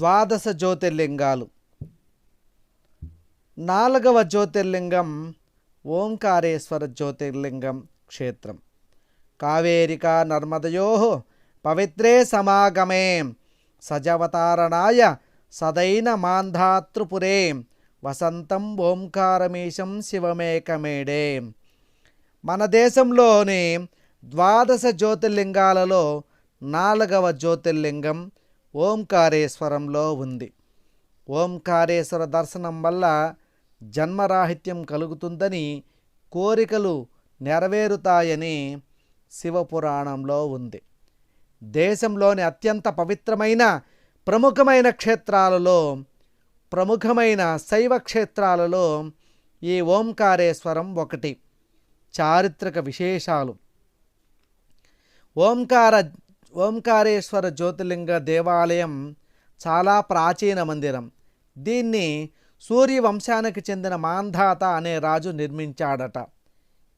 ద్వాదశ జ్యోతిర్లింగాలు. నాలుగవ జ్యోతిర్లింగం ఓంకారేశ్వర జ్యోతిర్లింగం క్షేత్రం. కావేరికా నర్మదయో పవిత్రే సమాగమే సజవతారణాయ సదైన మాంధాతృపురే వసంతం ఓంకారమీశం శివమేకమేడే. మన దేశంలోని ద్వాదశ జ్యోతిర్లింగాలలో నాలుగవ జ్యోతిర్లింగం ఓంకారేశ్వరంలో ఉంది. ఓంకారేశ్వర దర్శనం వల్ల జన్మరాహిత్యం కలుగుతుందని కోరికలు నెరవేరుతాయని శివపురాణంలో ఉంది. దేశంలోని అత్యంత పవిత్రమైన ప్రముఖమైన క్షేత్రాలలో ప్రముఖమైన శైవ క్షేత్రాలలో ఈ ఓంకారేశ్వరం ఒకటి. చారిత్రక విశేషాలు. ఓంకార ఓంకారేశ్వర జ్యోతిర్లింగ దేవాలయం చాలా ప్రాచీన మందిరం. దీన్ని సూర్యవంశానికి చెందిన మాంధాత అనే రాజు నిర్మించాడట.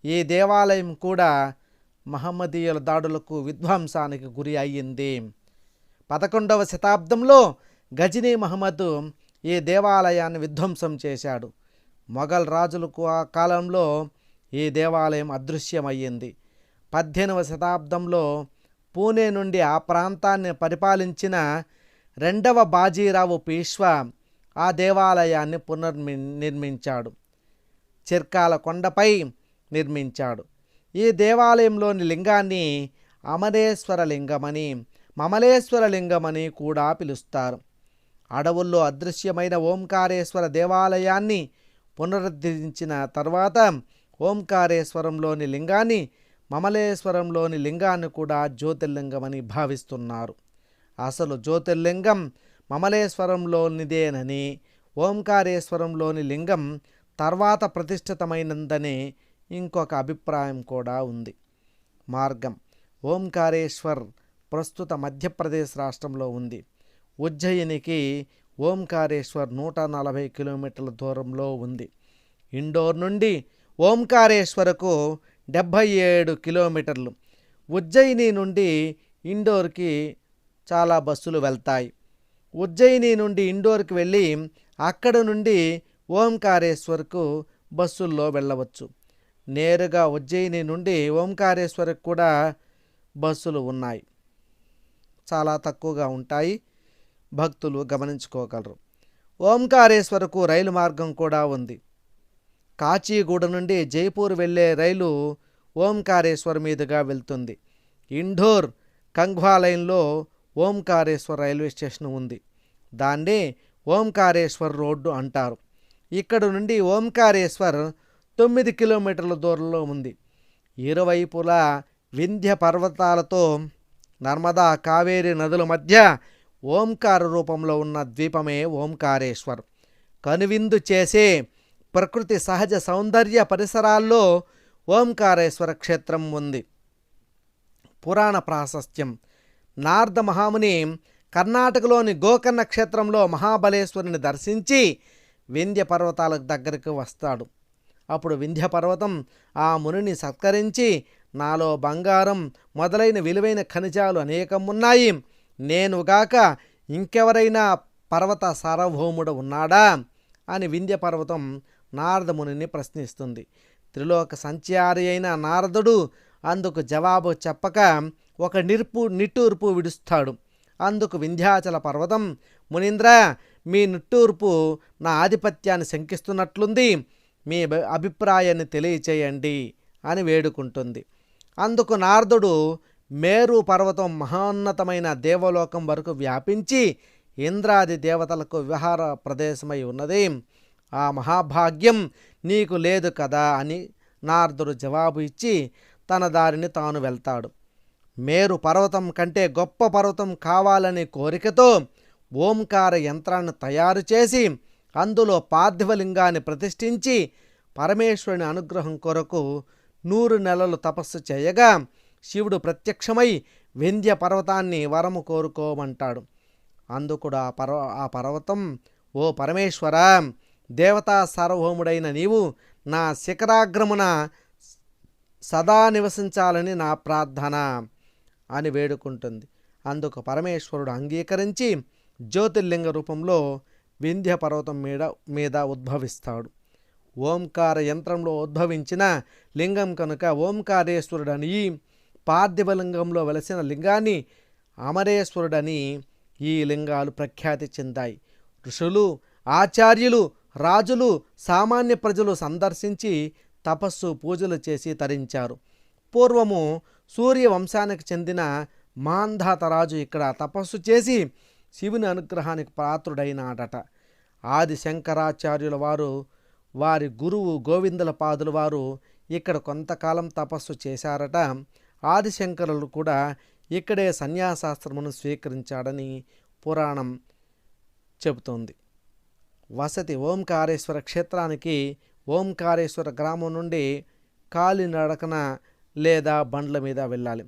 ఈ దేవాలయం కూడా మహమ్మదీయుల దాడులకు విధ్వంసానికి గురి అయ్యింది. పదకొండవ శతాబ్దంలో గజనీ మహమ్మద్ ఈ దేవాలయాన్ని విధ్వంసం చేశాడు. మొఘల్ రాజులకు ఆ కాలంలో ఈ దేవాలయం అదృశ్యమయ్యింది. పద్దెనిమిదవ శతాబ్దంలో పూణే నుండి ఆ ప్రాంతాన్ని పరిపాలించిన రెండవ బాజీరావు పీష్వా ఆ దేవాలయాన్ని పునర్మి నిర్మించాడు చిర్కాల కొండపై నిర్మించాడు. ఈ దేవాలయంలోని లింగాన్ని అమరేశ్వర లింగమని మమలేశ్వర లింగమని కూడా పిలుస్తారు. అడవుల్లో అదృశ్యమైన ఓంకారేశ్వర దేవాలయాన్ని పునరుద్ధరించిన తర్వాత ఓంకారేశ్వరంలోని లింగాన్ని మమలేశ్వరంలోని లింగాన్ని కూడా జ్యోతిర్లింగమని భావిస్తున్నారు. అసలు జ్యోతిర్లింగం మమలేశ్వరంలోనిదేనని ఓంకారేశ్వరంలోని లింగం తర్వాత ప్రతిష్ఠితమైనందని ఇంకొక అభిప్రాయం కూడా ఉంది. మార్గం ఓంకారేశ్వర్ ప్రస్తుత మధ్యప్రదేశ్ రాష్ట్రంలో ఉంది. ఉజ్జయినికి ఓంకారేశ్వర్ నూట నలభై కిలోమీటర్ల దూరంలో ఉంది. ఇండోర్ నుండి ఓంకారేశ్వరకు డెబ్భై ఏడు కిలోమీటర్లు. ఉజ్జయిని నుండి ఇండోర్కి చాలా బస్సులు వెళ్తాయి. ఉజ్జయిని నుండి ఇండోర్కి వెళ్ళి అక్కడ నుండి ఓంకారేశ్వర్కు బస్సుల్లో వెళ్ళవచ్చు. నేరుగా ఉజ్జయిని నుండి ఓంకారేశ్వర్కి కూడా బస్సులు ఉన్నాయి. చాలా తక్కువగా ఉంటాయి. భక్తులు గమనించుకోగలరు. ఓంకారేశ్వరకు రైలు మార్గం కూడా ఉంది. కాచిగూడ నుండి జైపూర్ వెళ్ళే రైలు ఓంకారేశ్వర్ మీదుగా వెళ్తుంది. ఇండోర్ కంగ్వా లైన్లో ఓంకారేశ్వర్ రైల్వే స్టేషన్ ఉంది. దాన్నే ఓంకారేశ్వర్ రోడ్డు అంటారు. ఇక్కడ నుండి ఓంకారేశ్వర్ తొమ్మిది కిలోమీటర్ల దూరంలో ఉంది. ఇరువైపులా వింధ్య పర్వతాలతో నర్మదా కావేరి నదుల మధ్య ఓంకార రూపంలో ఉన్న ద్వీపమే ఓంకారేశ్వర్. కనువిందు చేసే ప్రకృతి సహజ సౌందర్య పరిసరాల్లో ఓంకారేశ్వర క్షేత్రం ఉంది. పురాణ ప్రాశస్త్యం. నారద మహాముని కర్ణాటకలోని గోకర్ణ క్షేత్రంలో మహాబలేశ్వరుని దర్శించి వింధ్య పర్వతాలకు దగ్గరికి వస్తాడు. అప్పుడు వింధ్య పర్వతం ఆ మునిని సత్కరించి నాలో బంగారం మొదలైన విలువైన ఖనిజాలు అనేకం ఉన్నాయి. నేనుగాక ఇంకెవరైనా పర్వత సార్వభౌముడు ఉన్నాడా? అని వింధ్య పర్వతం నారదమునిని ప్రశ్నిస్తుంది. త్రిలోక సంచారి అయిన నారదుడు అందుకు జవాబు చెప్పక ఒక నిర్పు నిట్టూర్పు విడుస్తాడు. అందుకు వింధ్యాచల పర్వతం మునీంద్ర మీ నిట్టూర్పు నా ఆధిపత్యాన్ని శంకిస్తున్నట్లుంది. మీ అభిప్రాయాన్ని తెలియచేయండి అని వేడుకుంటుంది. అందుకు నారదుడు మేరు పర్వతం మహోన్నతమైన దేవలోకం వరకు వ్యాపించి ఇంద్రాది దేవతలకు విహార ప్రదేశమై ఉన్నది. ఆ మహాభాగ్యం నీకు లేదు కదా అని నారదుడు జవాబు ఇచ్చి తన దారిని తాను వెళ్తాడు. మేరు పర్వతం కంటే గొప్ప పర్వతం కావాలనే కోరికతో ఓంకార యంత్రాన్ని తయారు చేసి అందులో పార్థివలింగాన్ని ప్రతిష్ఠించి పరమేశ్వరుని అనుగ్రహం కొరకు నూరు నెలలు తపస్సు చేయగా శివుడు ప్రత్యక్షమై వింధ్య పర్వతాన్ని వరము కోరుకోమంటాడు. అందుకు ఆ పర్వ ఆ పర్వతం ఓ పరమేశ్వర దేవతా సార్వభౌముడైన నీవు నా శిఖరాగ్రమున సదా నివసించాలని నా ప్రార్థన అని వేడుకుంటుంది. అందుకు పరమేశ్వరుడు అంగీకరించి జ్యోతిర్లింగ రూపంలో వింధ్య పర్వతం మీద మీద ఉద్భవిస్తాడు. ఓంకార యంత్రంలో ఉద్భవించిన లింగం కనుక ఓంకారేశ్వరుడని పార్థివలింగంలో వెలసిన లింగాన్ని అమరేశ్వరుడని ఈ లింగాలు ప్రఖ్యాతి చెందాయి. ఋషులు ఆచార్యులు రాజులు సామాన్య ప్రజలు సందర్శించి తపస్సు పూజలు చేసి తరించారు. పూర్వము సూర్య వంశానికి చెందిన మాంధాత రాజు ఇక్కడ తపస్సు చేసి శివుని అనుగ్రహానికి పాత్రుడైనాడట. ఆది శంకరాచార్యుల వారు వారి గురువు గోవిందుల పాదుల వారు ఇక్కడ కొంతకాలం తపస్సు చేశారట. ఆదిశంకరులు కూడా ఇక్కడే సన్యాసాస్త్రమును స్వీకరించాడని పురాణం చెబుతోంది. వసతి ఓంకారేశ్వర క్షేత్రానికి ఓంకారేశ్వర గ్రామం నుండి కాలినడకన లేదా బండ్ల మీద వెళ్ళాలి.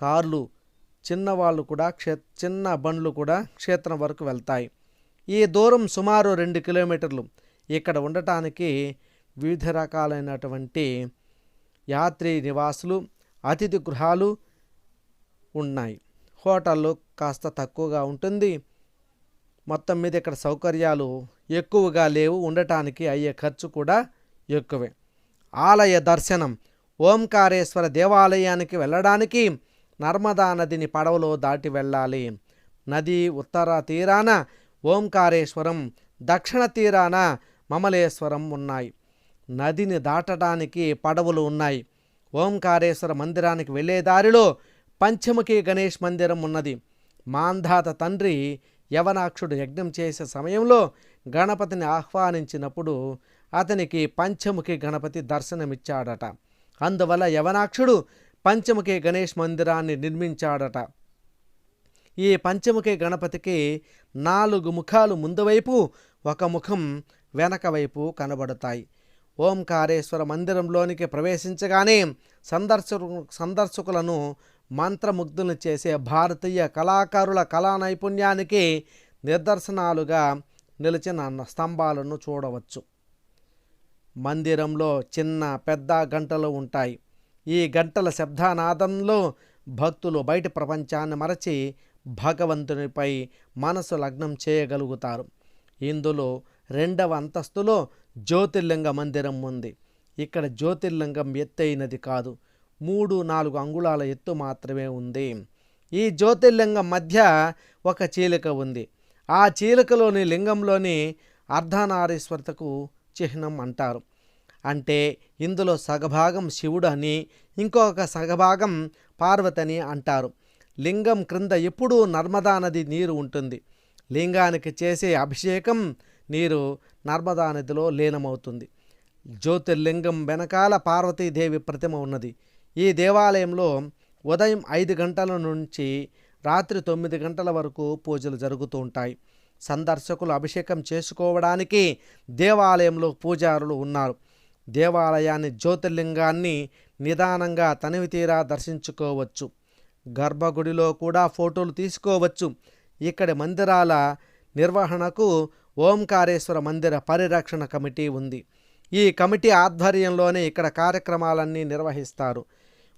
కార్లు చిన్నవాళ్ళు కూడా క్షే చిన్న బండ్లు కూడా క్షేత్రం వరకు వెళ్తాయి. ఈ దూరం సుమారు రెండు కిలోమీటర్లు. ఇక్కడ ఉండటానికి వివిధ రకాలైనటువంటి యాత్రి నివాసులు అతిథి గృహాలు ఉన్నాయి. హోటళ్ళు కాస్త తక్కువగా ఉంటుంది. మొత్తం మీద ఇక్కడ సౌకర్యాలు ఎక్కువగా లేవు ఉండటానికి అయ్యే ఖర్చు కూడా ఎక్కువే. ఆలయ దర్శనం ఓంకారేశ్వర దేవాలయానికి వెళ్ళడానికి నర్మదా నదిని పడవలో దాటి వెళ్ళాలి. నది ఉత్తర తీరాన ఓంకారేశ్వరం దక్షిణ తీరాన మమలేశ్వరం ఉన్నాయి. నదిని దాటడానికి పడవలు ఉన్నాయి. ఓంకారేశ్వర మందిరానికి వెళ్ళే దారిలో పంచముఖి గణేష్ మందిరం ఉన్నది. మాంధాత తండ్రి యవనాక్షుడు యజ్ఞం చేసే సమయంలో గణపతిని ఆహ్వానించినప్పుడు అతనికి పంచముఖి గణపతి దర్శనమిచ్చాడట. అందువల్ల యవనాక్షుడు పంచముఖి గణేష్ మందిరాన్ని నిర్మించాడట. ఈ పంచముఖి గణపతికి నాలుగు ముఖాలు ముందువైపు ఒక ముఖం వెనక వైపు కనబడతాయి. ఓంకారేశ్వర మందిరంలోనికి ప్రవేశించగానే సందర్శకు సందర్శకులను మంత్రముగ్ధులను చేసే భారతీయ కళాకారుల కళా నైపుణ్యానికి నిదర్శనాలుగా నిలిచిన స్తంభాలను చూడవచ్చు. మందిరంలో చిన్న పెద్ద గంటలు ఉంటాయి. ఈ గంటల శబ్దానాదంలో భక్తులు బయట ప్రపంచాన్ని మరచి భగవంతునిపై మనసు లగ్నం చేయగలుగుతారు. ఇందులో రెండవ అంతస్తులో జ్యోతిర్లింగ మందిరం ఉంది. ఇక్కడ జ్యోతిర్లింగం ఎత్తైనది కాదు. మూడు నాలుగు అంగుళాల ఎత్తు మాత్రమే ఉంది. ఈ జ్యోతిర్లింగం మధ్య ఒక చీలిక ఉంది. ఆ చీలికలోని లింగంలోని అర్ధనారీశ్వరతకు చిహ్నం అంటారు. అంటే ఇందులో సగభాగం శివుడు అని ఇంకొక సగభాగం పార్వతని అంటారు. లింగం క్రింద ఎప్పుడూ నర్మదా నది నీరు ఉంటుంది. లింగానికి చేసే అభిషేకం నీరు నర్మదా నదిలో లీనమవుతుంది. జ్యోతిర్లింగం వెనకాల పార్వతీదేవి ప్రతిమ ఉన్నది. ఈ దేవాలయంలో ఉదయం ఐదు గంటల నుంచి రాత్రి తొమ్మిది గంటల వరకు పూజలు జరుగుతూ ఉంటాయి. సందర్శకులు అభిషేకం చేసుకోవడానికి దేవాలయంలో పూజారులు ఉన్నారు. దేవాలయాన్ని జ్యోతిర్లింగాన్ని నిదానంగా తనివి తీరా దర్శించుకోవచ్చు. గర్భగుడిలో కూడా ఫోటోలు తీసుకోవచ్చు. ఇక్కడి మందిరాల నిర్వహణకు ఓంకారేశ్వర మందిర పరిరక్షణ కమిటీ ఉంది. ఈ కమిటీ ఆధ్వర్యంలోనే ఇక్కడ కార్యక్రమాలన్నీ నిర్వహిస్తారు.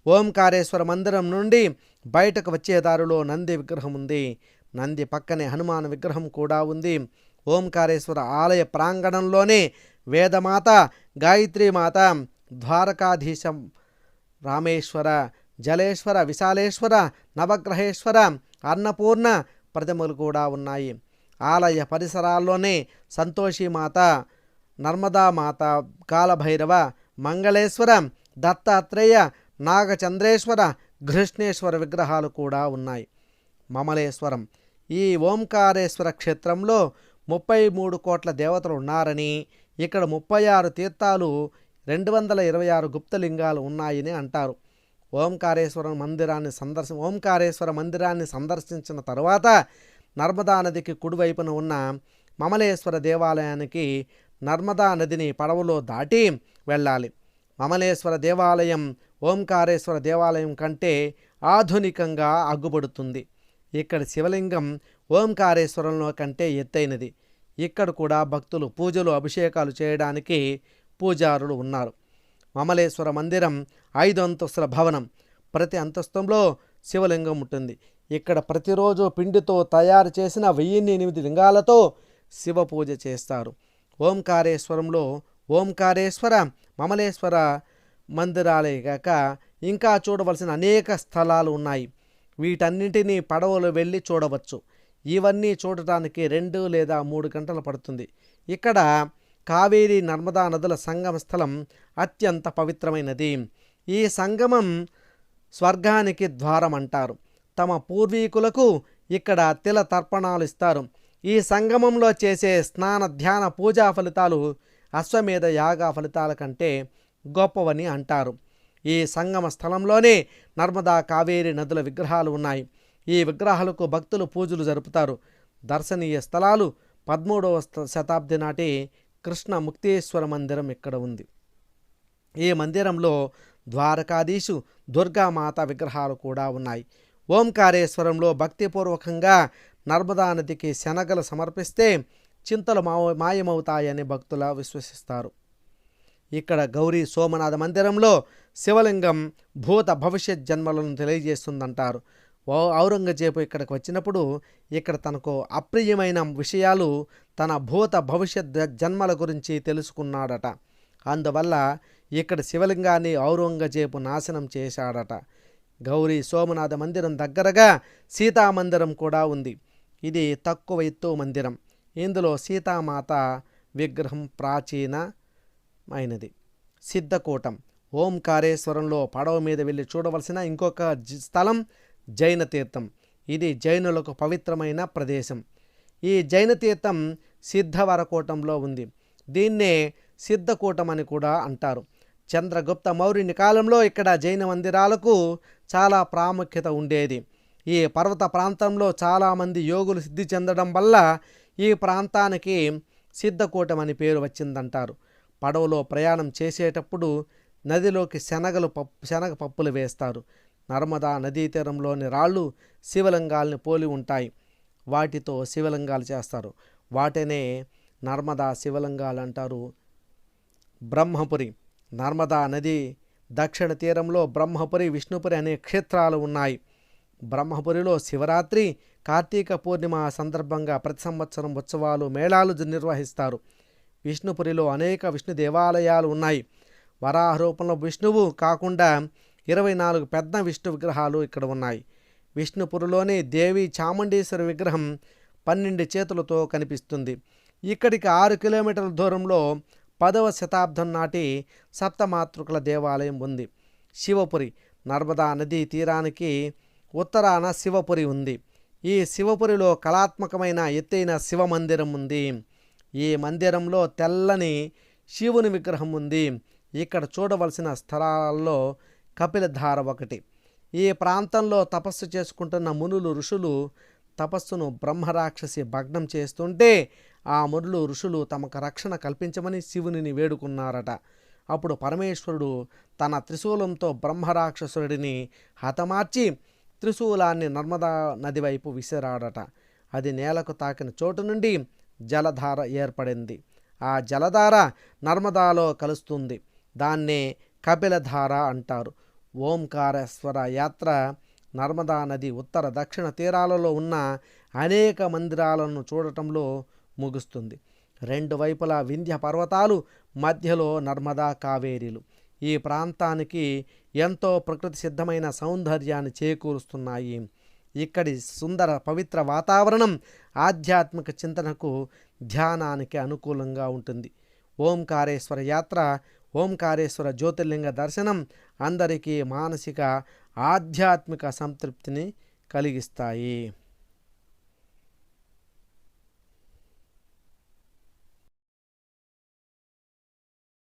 ఓంకారేశ్వర మందిరం నుండి బయటకు వచ్చే దారిలో నంది విగ్రహం ఉంది. నంది పక్కనే హనుమాన్ విగ్రహం కూడా ఉంది. ఓంకారేశ్వర ఆలయ ప్రాంగణంలోనే వేదమాత గాయత్రీమాత ద్వారకాధీశం రామేశ్వర జలేశ్వర విశాలేశ్వర నవగ్రహేశ్వర అన్నపూర్ణ ప్రతిమలు కూడా ఉన్నాయి. ఆలయ పరిసరాల్లోనే సంతోషిమాత నర్మదామాత కాలభైరవ మంగళేశ్వర దత్తాత్రేయ నాగచంద్రేశ్వర ఘృష్ణేశ్వర విగ్రహాలు కూడా ఉన్నాయి. మమలేశ్వరం. ఈ ఓంకారేశ్వర క్షేత్రంలో ముప్పై మూడు కోట్ల దేవతలు ఉన్నారని ఇక్కడ ముప్పై ఆరు తీర్థాలు రెండు వందల ఇరవై ఆరు గుప్తలింగాలు ఉన్నాయని అంటారు. ఓంకారేశ్వర మందిరాన్ని సందర్శ ఓంకారేశ్వర మందిరాన్ని సందర్శించిన తర్వాత నర్మదా నదికి కుడివైపున ఉన్న మమలేశ్వర దేవాలయానికి నర్మదా నదిని పడవలో దాటి వెళ్ళాలి. మమలేశ్వర దేవాలయం ఓంకారేశ్వర దేవాలయం కంటే ఆధునికంగా అగ్గుపడుతుంది ఇక్కడ శివలింగం ఓంకారేశ్వరంలో కంటే ఎత్తైనది. ఇక్కడ కూడా భక్తులు పూజలు అభిషేకాలు చేయడానికి పూజారులు ఉన్నారు. మమలేశ్వర మందిరం ఐదు అంతస్తుల భవనం. ప్రతి అంతస్తులో శివలింగం ఉంటుంది. ఇక్కడ ప్రతిరోజు పిండితో తయారు చేసిన వెయ్యిన్ని ఎనిమిది లింగాలతో శివ పూజ చేస్తారు. ఓంకారేశ్వరంలో ఓంకారేశ్వర మమలేశ్వర మందిరాలే కాక ఇంకా చూడవలసిన అనేక స్థలాలు ఉన్నాయి. వీటన్నింటినీ పడవలు వెళ్ళి చూడవచ్చు. ఇవన్నీ చూడటానికి రెండు లేదా మూడు గంటలు పడుతుంది. ఇక్కడ కావేరీ నర్మదా నదుల సంగమ స్థలం అత్యంత పవిత్రమైనది. ఈ సంగమం స్వర్గానికి ద్వారం అంటారు. తమ పూర్వీకులకు ఇక్కడ తిల తర్పణాలు ఇస్తారు. ఈ సంగమంలో చేసే స్నాన ధ్యాన పూజా ఫలితాలు అశ్వమేధ యాగ ఫలితాల కంటే గొప్పవని అంటారు. ఈ సంగమ స్థలంలోనే నర్మదా కావేరి నదుల విగ్రహాలు ఉన్నాయి. ఈ విగ్రహాలకు భక్తులు పూజలు జరుపుతారు. దర్శనీయ స్థలాలు పదమూడవ శతాబ్ది నాటి కృష్ణ ముక్తేశ్వర మందిరం ఇక్కడ ఉంది. ఈ మందిరంలో ద్వారకాధీశు దుర్గామాత విగ్రహాలు కూడా ఉన్నాయి. ఓంకారేశ్వరంలో భక్తిపూర్వకంగా నర్మదా నదికి శనగలు సమర్పిస్తే చింతలు మా మాయమవుతాయని భక్తుల విశ్వసిస్తారు. ఇక్కడ గౌరీ సోమనాథ మందిరంలో శివలింగం భూత భవిష్యత్ జన్మలను తెలియజేస్తుందంటారు. ఓ ఔరంగజేబు ఇక్కడికి వచ్చినప్పుడు ఇక్కడ తనకు అప్రియమైన విషయాలు తన భూత భవిష్యత్ జన్మల గురించి తెలుసుకున్నాడట. అందువల్ల ఇక్కడ శివలింగాన్ని ఔరంగజేబు నాశనం చేశాడట. గౌరీ సోమనాథ మందిరం దగ్గరగా సీతా మందిరం కూడా ఉంది. ఇది తక్కువ ఎత్తు మందిరం. ఇందులో సీతామాత విగ్రహం ప్రాచీన అయినది. సిద్ధకూటం. ఓంకారేశ్వరంలో పడవ మీద వెళ్ళి చూడవలసిన ఇంకొక స్థలం జైన తీర్థం. ఇది జైనులకు పవిత్రమైన ప్రదేశం. ఈ జైన తీర్థం సిద్ధవరకూటంలో ఉంది. దీన్నే సిద్ధకూటం అని కూడా అంటారు. చంద్రగుప్త మౌర్యుని కాలంలో ఇక్కడ జైన మందిరాలకు చాలా ప్రాముఖ్యత ఉండేది. ఈ పర్వత ప్రాంతంలో చాలామంది యోగులు సిద్ధి చెందడం వల్ల ఈ ప్రాంతానికి సిద్ధకూటం అని పేరు వచ్చిందంటారు. పడవలో ప్రయాణం చేసేటప్పుడు నదిలోకి శనగలు పప్పు శనగ పప్పులు వేస్తారు. నర్మదా నదీ తీరంలోని రాళ్ళు శివలింగాల్ని పోలి ఉంటాయి. వాటితో శివలింగాలు చేస్తారు. వాటినే నర్మదా శివలింగాలు అంటారు. బ్రహ్మపురి నర్మదా నది దక్షిణ తీరంలో బ్రహ్మపురి విష్ణుపురి అనే క్షేత్రాలు ఉన్నాయి. బ్రహ్మపురిలో శివరాత్రి కార్తీక పూర్ణిమ సందర్భంగా ప్రతి సంవత్సరం ఉత్సవాలు మేళాలు నిర్వహిస్తారు. విష్ణుపురిలో అనేక విష్ణు దేవాలయాలు ఉన్నాయి. వరాహ రూపంలో విష్ణువు కాకుండా ఇరవై నాలుగు పెద్ద విష్ణు విగ్రహాలు ఇక్కడ ఉన్నాయి. విష్ణుపురిలోని దేవి చాముండేశ్వరి విగ్రహం పన్నెండు చేతులతో కనిపిస్తుంది. ఇక్కడికి ఆరు కిలోమీటర్ల దూరంలో పదవ శతాబ్దం నాటి సప్తమాతృకుల దేవాలయం ఉంది. శివపురి నర్మదా నదీ తీరానికి ఉత్తరాన శివపురి ఉంది. ఈ శివపురిలో కళాత్మకమైన ఎత్తైన శివ మందిరం ఉంది. ఈ మందిరంలో తెల్లని శివుని విగ్రహం ఉంది. ఇక్కడ చూడవలసిన స్థలాల్లో కపిలధార ఒకటి. ఈ ప్రాంతంలో తపస్సు చేసుకుంటున్న మునులు ఋషులు తపస్సును బ్రహ్మరాక్షసి భగ్నం చేస్తుంటే ఆ మునులు ఋషులు తమకు రక్షణ కల్పించమని శివునిని వేడుకున్నారట. అప్పుడు పరమేశ్వరుడు తన త్రిశూలంతో బ్రహ్మరాక్షసుడిని హతమార్చి త్రిశూలాన్ని నర్మదా నది వైపు విసిరాడట. అది నేలకు తాకిన చోటు నుండి జలధార ఏర్పడింది. ఆ జలధార నర్మదాలో కలుస్తుంది. దాన్నే కపిలధార అంటారు. ఓంకారేశ్వర యాత్ర నర్మదా నది ఉత్తర దక్షిణ తీరాలలో ఉన్న అనేక మందిరాలను చూడటంలో ముగుస్తుంది. రెండు వైపులా వింధ్య పర్వతాలు మధ్యలో నర్మదా కావేరీలు. ఈ ప్రాంతానికి ఎంతో ప్రకృతి సిద్ధమైన సౌందర్యాన్ని చేకూరుస్తున్నాయి. ఇక్కడి సుందర పవిత్ర వాతావరణం ఆధ్యాత్మిక చింతనకు ధ్యానానికి అనుకూలంగా ఉంటుంది. ఓంకారేశ్వర యాత్ర ఓంకారేశ్వర జ్యోతిర్లింగ దర్శనం అందరికీ మానసిక ఆధ్యాత్మిక సంతృప్తిని కలిగిస్తాయి.